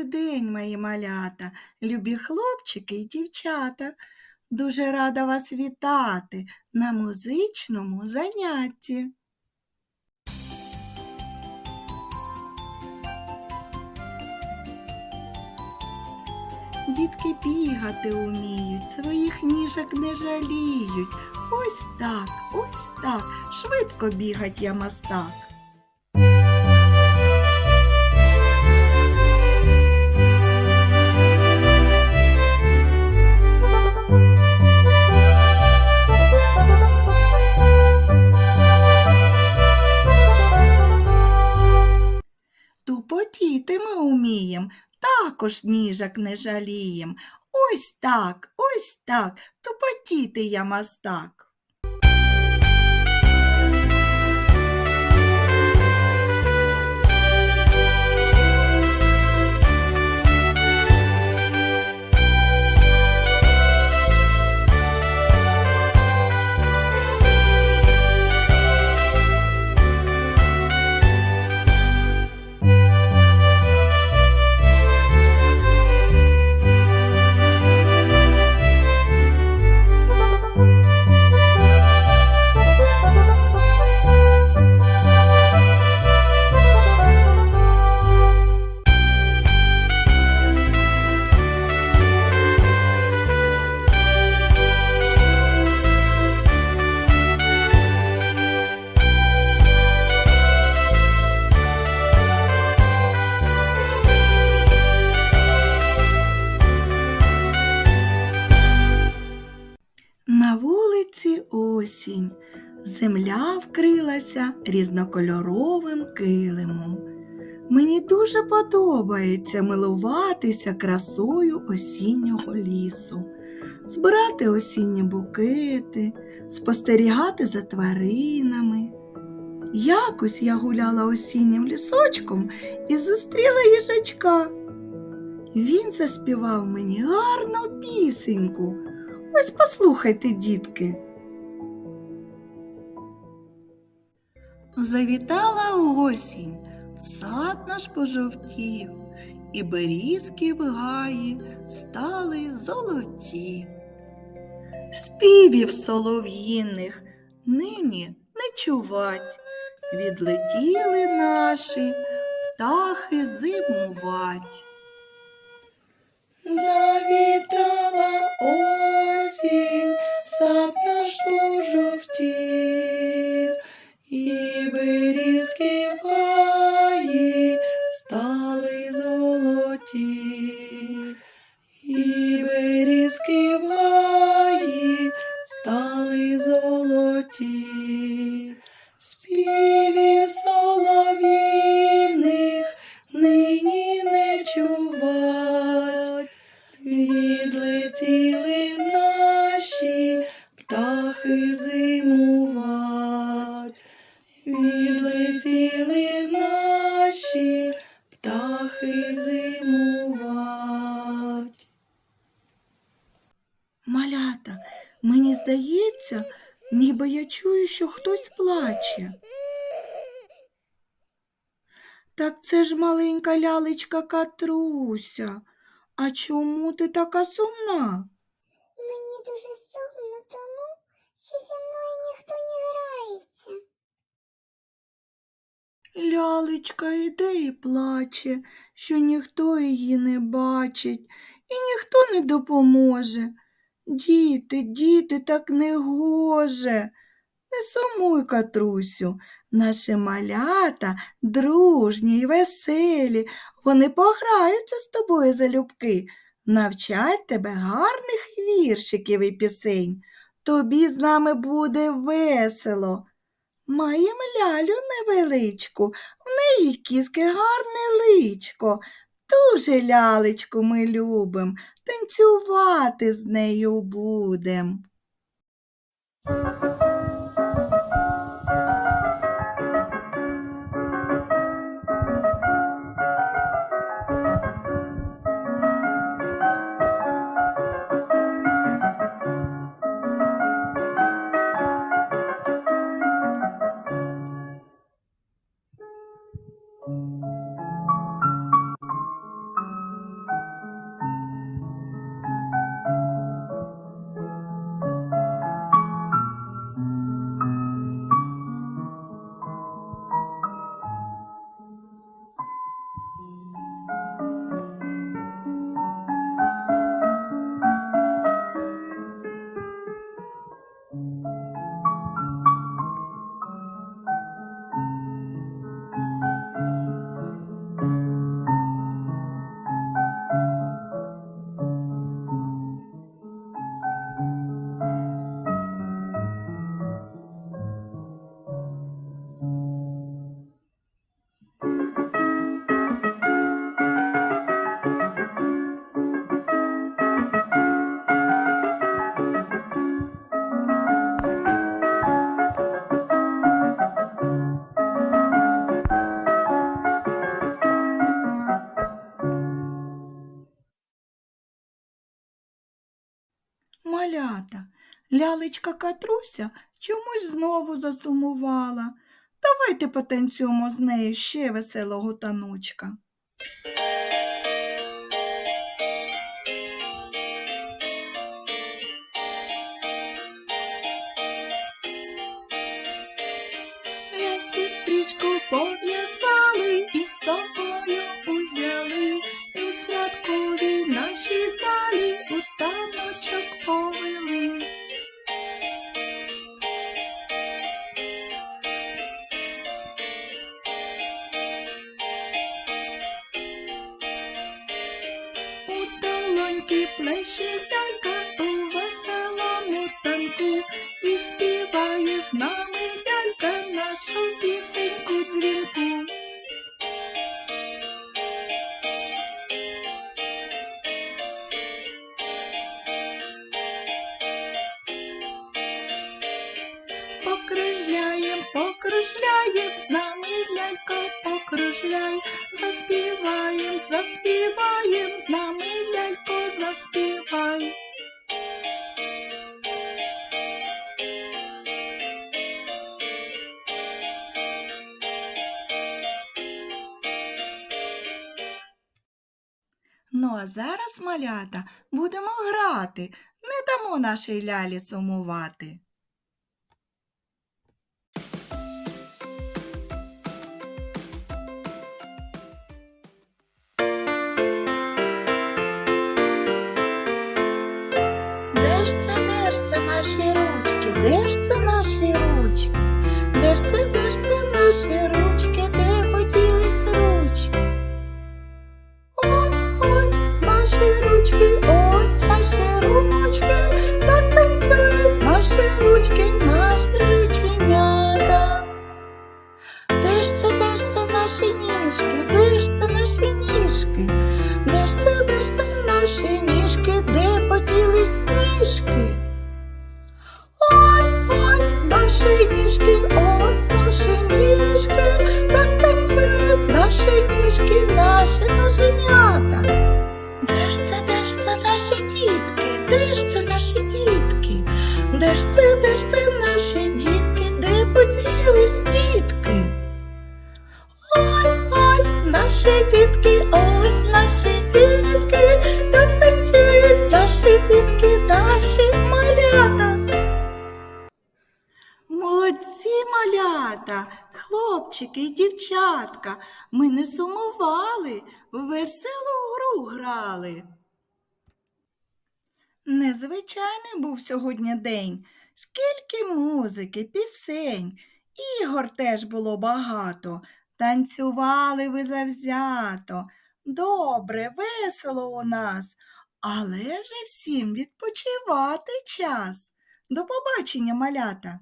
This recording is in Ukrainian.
Добрий день, мої малята, любі хлопчики і дівчата. Дуже рада вас вітати на музичному занятті. Дітки бігати уміють, своїх ніжок не жаліють. Ось так, ось так, швидко бігать я мастак. Тупотіти ми умієм, також ніжок не жалієм. Ось так, ось так, тупотіти я мастак. Вкрилася різнокольоровим килимом. Мені дуже подобається милуватися красою осіннього лісу, збирати осінні букети, спостерігати за тваринами. Якось я гуляла осіннім лісочком і зустріла їжачка. Він заспівав мені гарну пісеньку. Ось послухайте, дітки. Завітала осінь, сад наш пожовтів, і берізки в гаї стали золоті. Співів солов'їних нині не чувать, відлетіли наші птахи зимувать. Завітала осінь, золоті, співів солов'їних нині не чувать. Відлетіли наші птахи зимувать, відлетіли наші птахи зимувать. Малята, мені здається, ніби я чую, що хтось плаче. Так це ж маленька лялечка Катруся. А чому ти така сумна? Мені дуже сумно тому, що зі мною ніхто не грається. Лялечка іде і плаче, що ніхто її не бачить і ніхто не допоможе. Діти, діти, так не гоже. Не сумуй, Катрусю, наші малята дружні й веселі, вони пограються з тобою залюбки, навчать тебе гарних віршиків і пісень. Тобі з нами буде весело. Маєм лялю невеличку, в неї кіски гарне личко. Дуже лялечку ми любим, танцювати з нею будем. Лялечка Катруся чомусь знову засумувала. Давайте потанцюємо з нею ще веселого таночка. Стрічку долоньки плеще лялька у веселому танку і співає з нами лялька нашу пісеньку дзвінку. Покружляєм, покружляєм, з нами лялька покружляй, заспіваєм, заспіваєм, з нами лялько А зараз, малята, будемо грати, не дамо нашій лялі сумувати. Де ж наші ручки, де ж це наші ручки? Де ж це, де ж це наші ручки, де поділись ручки? Ручки, ось наші ручки, так танцюють наші ручки, наші рученята. Де ж це, де ж це наші ніжки, де ж це наші ніжки? Де ж це, де ж це наші ніжки, де поділись ніжки? Ось, ось наші ніжки, ось наші ніжки, так танцюють наші ніжки, наші ноженята. Де ж це, наші дітки, де ж це наші дітки? Де ж це, де ж це наші дітки, де поділись дітки? Ось, ось наші дітки, ось наші дітки, так танцюють наші дітки, наші малята. Молодці малята, хлопчики і дівчатка, ми не сумували, веселу гру грали. Незвичайний був сьогодні день. Скільки музики, пісень, ігор теж було багато. Танцювали ви завзято. Добре, весело у нас, але вже всім відпочивати час. До побачення, малята!